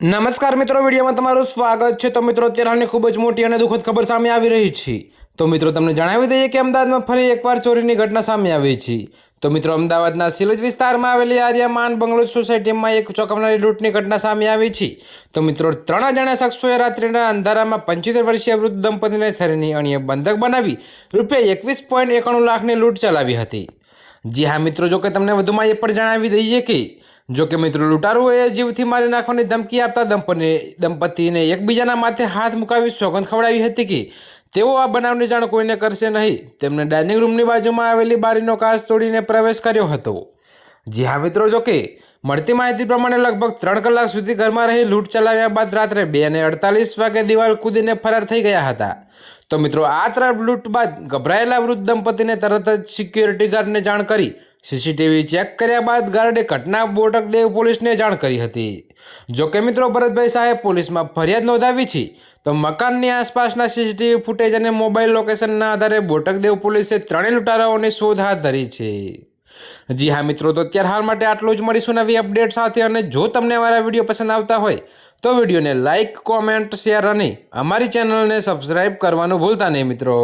નમસ્કાર મિત્રો, વિડીયોમાં તમારું સ્વાગત છે. તો મિત્રો, અત્યારે હાલની ખૂબ જ મોટી અને દુઃખદ ખબર સામે આવી રહી છે. તો મિત્રો, તમને જણાવી દઈએ કે અમદાવાદમાં ફરી એકવાર ચોરીની ઘટના સામે આવી છે. તો મિત્રો, અમદાવાદના સિલજ વિસ્તારમાં આવેલી આર્યમાન બંગલો સોસાયટીમાં એક ચોંકાવનારી લૂંટની ઘટના સામે આવી છે. તો મિત્રો ત્રણ અજાણ્યા શખ્સોએ રાત્રિના અંધારામાં પંચોતેર વર્ષીય વૃદ્ધ દંપતીને શરીરની અણીએ બંધક બનાવી રૂપિયા એકવીસ પોઈન્ટ એકાણું લાખની લૂંટ ચલાવી હતી. જી હા, મિત્રો, જો કે તમને વધુમાં એ પણ જણાવી દઈએ કે જો કે મિત્રો, લૂંટારુઓએ જીવથી મારી નાખવાની ધમકી આપતા દંપતી દંપતીને એકબીજાના માથે હાથ મુકાવી સોગંદ ખવડાવી હતી કે તેઓ આ બનાવની જાણ કોઈને કરશે નહીં. તેમણે ડાઇનિંગ રૂમની બાજુમાં આવેલી બારીનો કાચ તોડીને પ્રવેશ કર્યો હતો. જી હા મિત્રો, જો કે મળતી માહિતી પ્રમાણે લગભગ ત્રણ કલાક સુધી ઘરમાં રહી લૂંટ ચલાવ્યા બાદ રાત્રે બે અને અડતાલીસ વાગે દિવાલ કૂદીને ફરાર થઈ ગયા હતા. તો મિત્રો, આ તરફ લૂંટ બાદ ગભરાયેલા વૃદ્ધ દંપતીને તરત જ સિક્યોરિટી ગાર્ડને જાણ કરી સીસીટીવી ચેક કર્યા બાદ ગાર્ડે ઘટના બોટકદેવ પોલીસને જાણ કરી હતી. જો કે મિત્રો, ભરતભાઈ સાહેબ પોલીસમાં ફરિયાદ નોંધાવી છે, તો મકાનની આસપાસના સીસીટીવી ફૂટેજ અને મોબાઈલ લોકેશનના આધારે બોટકદેવ પોલીસે ત્રણેય લૂંટારાઓની શોધ હાથ ધરી છે. જી હા મિત્રો, તો અત્યારે હાલ માટે આટલું જ. મળીશું નવી અપડેટ સાથે અને જો તમને અમારા વીડિયો પસંદ આવતા હોય, તો વિડીયોને લાઇક કોમેન્ટ, શેર અને અમારી ચેનલને સબસ્ક્રાઈબ કરવાનું ભૂલતા નહીં મિત્રો.